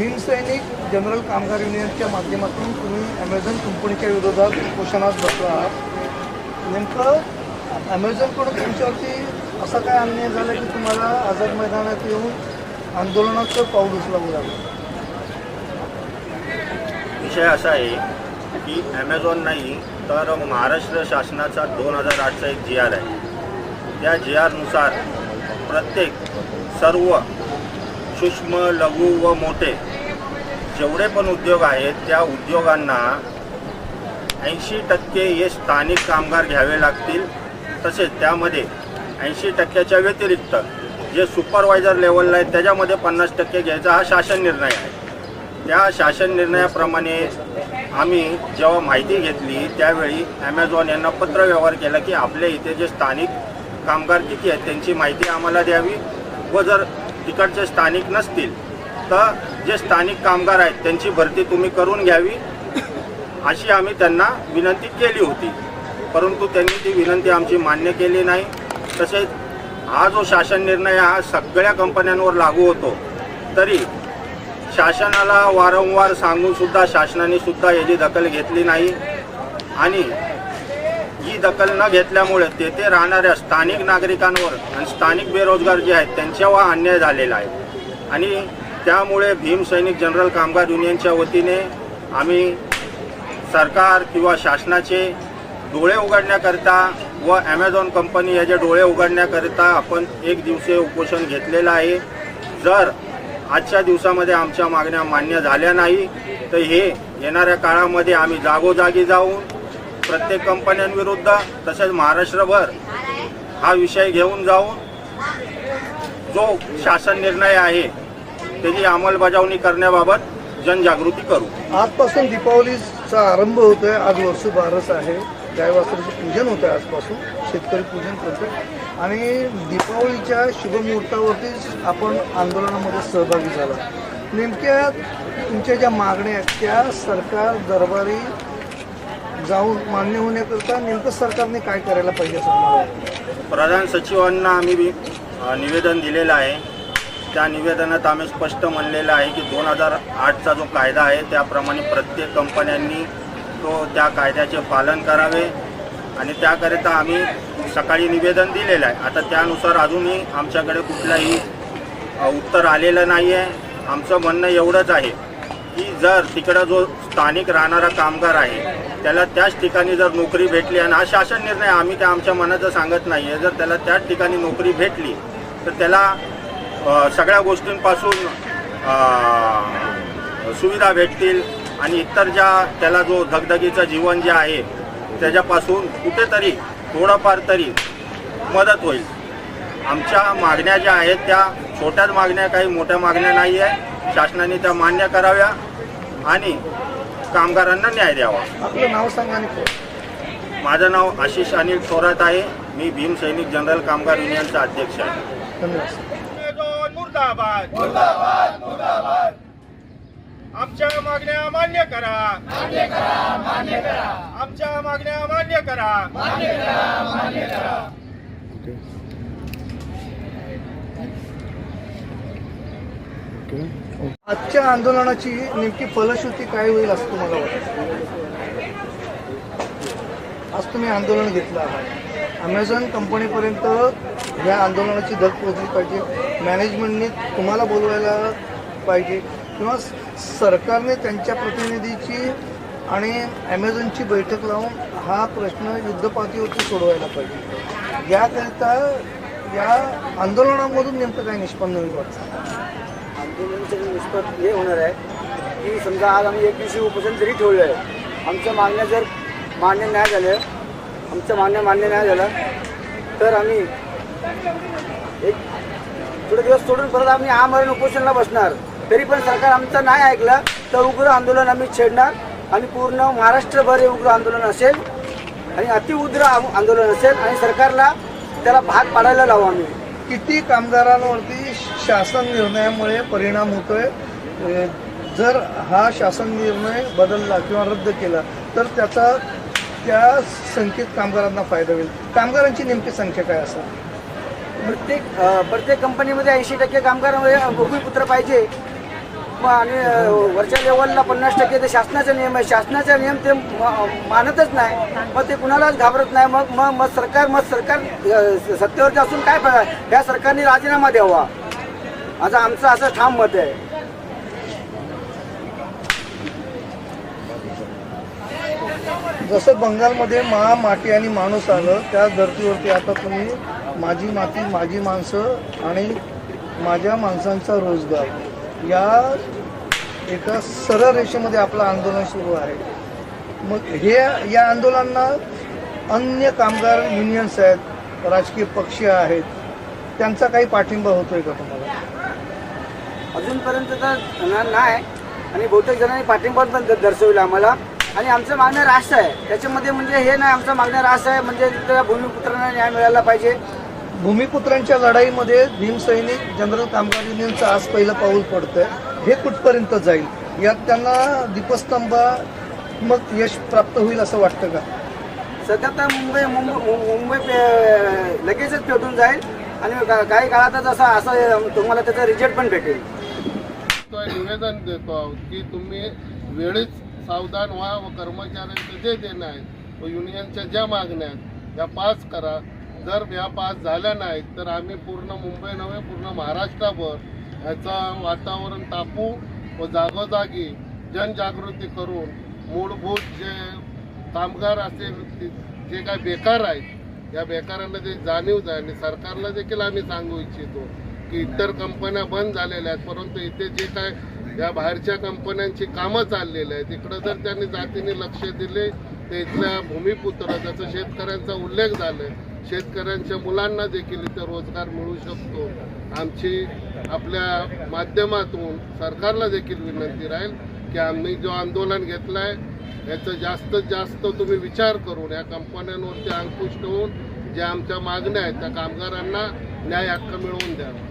भीमसैनिक general कामगार युनियनच्या माध्यमातून तुम्ही ॲमेझॉन कंपनीच्या विरोधात उपोषणात बसला आहात. नेमकं ॲमेझॉनकडून तुमच्यावरती असा काय अन्याय झाला की तुम्हाला आझाद मैदानात येऊन आंदोलनाचं पाऊल उचलावं लागलं? विषय असा आहे की ॲमेझॉन नाही तर महाराष्ट्र शासनाचा दोन हजार आठचा एक जी आर आहे. त्या जी आरनुसार प्रत्येक सर्व सूक्ष्म लघु व मोठे. जेवढे पण उद्योग आहेत त्या उद्योगांना ऐंशी टक्के हे स्थानिक कामगार घ्यावे लागतील. तसेच त्यामध्ये ऐंशी टक्क्याच्या व्यतिरिक्त जे सुपरवायझर लेवलला आहेत त्याच्यामध्ये पन्नास टक्के घ्यायचा हा शासन निर्णय आहे. त्या शासन निर्णयाप्रमाणे आम्ही जेव्हा माहिती घेतली त्यावेळी ॲमेझॉन यांना पत्र व्यवहार केला की आपल्या इथे जे स्थानिक कामगार किती आहेत त्यांची माहिती आम्हाला द्यावी व जर तिकडचे स्थानिक नसतील तर जे स्थानिक कामगार आहेत त्यांची भरती तुम्ही करून घ्यावी अशी आम्ही त्यांना विनंती केली होती. परंतु त्यांनी ती विनंती आमची मान्य केली नाही. तसेच हा जो शासन निर्णय हा सगळ्या कंपन्यांवर लागू होतो तरी शासनाला वारंवार सांगूनसुद्धा शासनाने सुद्धा याची दखल घेतली नाही. आणि ही दखल न घेतल्यामुळे तेथे राहणाऱ्या स्थानिक नागरिकांवर आणि स्थानिक बेरोजगार जे आहेत त्यांच्यावर अन्याय झालेला आहे. आणि त्यामुळे भीम सैनिक जनरल कामगार युनियनच्या वतीने आम्ही सरकार किंवा शासनाचे डोळे उघडण्याकरिता व ॲमेझॉन कंपनी याचे डोळे उघडण्याकरिता आपण एक दिवसीय उपोषण घेतलेलं आहे. जर आजच्या दिवसामध्ये आमच्या मागण्या मान्य झाल्या नाही तर हे येणाऱ्या काळामध्ये आम्ही जागोजागी जाऊन प्रत्येक कंपन्यांविरुद्ध तसेच महाराष्ट्रभर हा विषय घेऊन जाऊन जो शासन निर्णय आहे त्याची अंमलबजावणी करण्याबाबत जनजागृती करू. आजपासून दीपावलीचा आरंभ होतोय. आज वर्ष बारस आहे. गायवासराचं पूजन होतं आहे आजपासून. शेतकरी पूजन करतो आणि दीपावलीच्या शुभमुहूर्तावरतीच आपण आंदोलनामध्ये सहभागी झाला. नेमक्या तुमच्या ज्या मागण्या आहेत त्या सरकार दरबारी जाऊन मान्य होण्याकरता नेमकं सरकारने काय करायला पाहिजे असं मला वाटतं? प्रधान सचिवांना आम्ही बी अ, निवेदन दिलेलं आहे. त्या निवेदनात आम्ही स्पष्ट म्हणलेलं आहे की दोन हजार आठचा जो कायदा आहे त्याप्रमाणे प्रत्येक कंपन्यांनी तो त्या कायद्याचे पालन करावे आणि त्याकरिता आम्ही सकाळी निवेदन दिलेलं आहे. आता त्यानुसार अजूनही आमच्याकडे कुठलाही अ, उत्तर आलेलं नाही आहे आमचं म्हणणं एवढंच आहे की जर तिकडं जो स्थानिक राहणारा कामगार आहे त्याला त्याच ठिकाणी जर नोकरी भेटली आणि हा शासन निर्णय आम्ही त्या आमच्या मनाचं सांगत नाही आहे जर त्याला त्याच ठिकाणी नोकरी भेटली तर त्याला सगळ्या गोष्टींपासून सुविधा भेटतील आणि इतर ज्या त्याला जो धगधगीचं जीवन जे आहे त्याच्यापासून कुठेतरी थोडंफार तरी मदत होईल. आमच्या मागण्या ज्या आहेत त्या छोट्याच मागण्या काही मोठ्या मागण्या नाही आहे शासनाने त्या मान्य कराव्या आणि कामगारांना न्याय द्यावा. आपलं नाव सांगा आणि माझं नाव आशिष अनिल थोरात आहे. मी भीम सैनिक जनरल कामगार युनियनचा अध्यक्ष आहे. धन्यवाद. मुर्दाबाद. मुर्दाबाद मुर्दाबाद. आमच्या मागण्या मान्य करा. मान्य करा मान्य करा. आमच्या मागण्या मान्य करा. आजच्या आंदोलनाची नेमकी फलश्रुती काय होईल असं तुम्हाला वाटतं? आज तुम्ही आंदोलन घेतलं आहात. अमेझॉन कंपनीपर्यंत या आंदोलनाची धग पोहोचली पाहिजे. मॅनेजमेंटने तुम्हाला बोलवायला पाहिजे. किंवा सरकारने त्यांच्या प्रतिनिधीची आणि ॲमेझॉनची बैठक लावून हा प्रश्न युद्धपातळीवरती सोडवायला पाहिजे. याकरिता या आंदोलनामधून नेमकं काय निष्पन्न होईल वाटतं? आंदोलनाचं निष्पत्त हे होणार आहे. की समजा आज आम्ही एक दिवशी उपोषण जरी ठेवलं आहे आमचं मागण्या जर मान्य नाही झालं आमचं मागण्या मान्य नाही झालं तर आम्ही एक थोडे दिवस सोडून परत आम्ही आमरण उपोषणाला बसणार. तरी पण सरकार आमचं नाही ऐकलं तर उग्र आंदोलन आम्ही छेडणार आणि पूर्ण महाराष्ट्रभर हे उग्र आंदोलन असेल आणि अतिउग्र आंदोलन असेल आणि सरकारला त्याला भाग पाडायला लावू आम्ही. किती कामगारांवरती शासन निर्णयामुळे परिणाम होतोय. जर हा शासन निर्णय बदलला किंवा रद्द केला तर त्याचा त्या संख्येत कामगारांना फायदा होईल. कामगारांची नेमकी संख्या काय असेल? प्रत्येक प्रत्येक कंपनीमध्ये ऐंशी टक्के कामगार भूमिपुत्र पाहिजे. आणि वरच्या लेवलला पन्नास टक्के ते शासनाचा नियम आहे शासनाचा नियम ते मानतच नाही. मग ते कुणालाच घाबरत नाही. मग मग मग सरकार मग सरकार सत्तेवरती असून काय फायदा या सरकारने राजीनामा द्यावा? असं आमचं असं ठाम मत आहे. जसं बंगालमध्ये मा माती आणि माणूस आलं त्या धर्तीवरती आता तुम्ही माझी माती माझी माणसं आणि माझ्या माणसांचा रोजगार. या एका सरळ रेषेमध्ये आपलं आंदोलन सुरू आहे. मग हे या आंदोलनांना अन्य कामगार युनियन्स आहेत राजकीय पक्ष आहेत त्यांचा काही पाठिंबा होतोय का तुम्हाला? अजूनपर्यंत तर ना- नाही. आणि बहुतेक जणांनी पाठिंबा पण दर्शवला आम्हाला. आणि आमचं मागणं राष्ट्र आहे. त्याच्यामध्ये म्हणजे हे नाही आमचं मागणं राष्ट्र आहे. म्हणजे त्या भूमिपुत्रांना न्याय मिळाला पाहिजे. भूमिपुत्रांच्या लढाईमध्ये भीमसैनिक जनरल कामगार युनियनचं आज पहिलं पाऊल पडतंय. हे कुठपर्यंत जाईल? यात त्यांना दीपस्तंभा मग यश प्राप्त होईल असं वाटतं का? सध्या तर मुंबई मुंबई मुंबई लगेचच पेटून जाईल. आणि काही काळातच असं असं तुम्हाला त्याचा रिजल्ट पण भेटेल. तो निवेदन देतो आहोत की तुम्ही वेळीच सावधान व्हा व कर्मचाऱ्यांचे जे देणं आहे व युनियनच्या ज्या मागण्या आहेत त्या पास करा. जर ह्या पास झाल्या नाहीत तर आम्ही पूर्ण मुंबई नव्हे पूर्ण महाराष्ट्राभर ह्याचं वातावरण तापू व जागोजागी जनजागृती करून मूलभूत जे कामगार असेल जे काय बेकार आहेत या बेकारांना ते जाणीव जाईल आणि सरकारला देखील आम्ही सांगू इच्छितो. की इतर कंपन्या बंद झालेल्या आहेत परंतु इथे जे काय या बाहेरच्या कंपन्यांची कामं चाललेली आहेत इकडं जर त्यांनी जातीने लक्ष दिले तर इथल्या भूमिपुत्र त्याचा शेतकऱ्यांचा उल्लेख झालाय शेतकऱ्यांच्या मुलांना देखील इथे रोजगार मिळू शकतो. आमची आपल्या माध्यमातून सरकारला देखील विनंती राहील की आम्ही जो आंदोलन घेतलं आहे याचं जास्तीत जास्त तुम्ही विचार करून या कंपन्यांवरती अंकुश ठेवून ज्या आमच्या मागण्या आहेत त्या कामगारांना न्याय हक्क मिळवून द्यावा.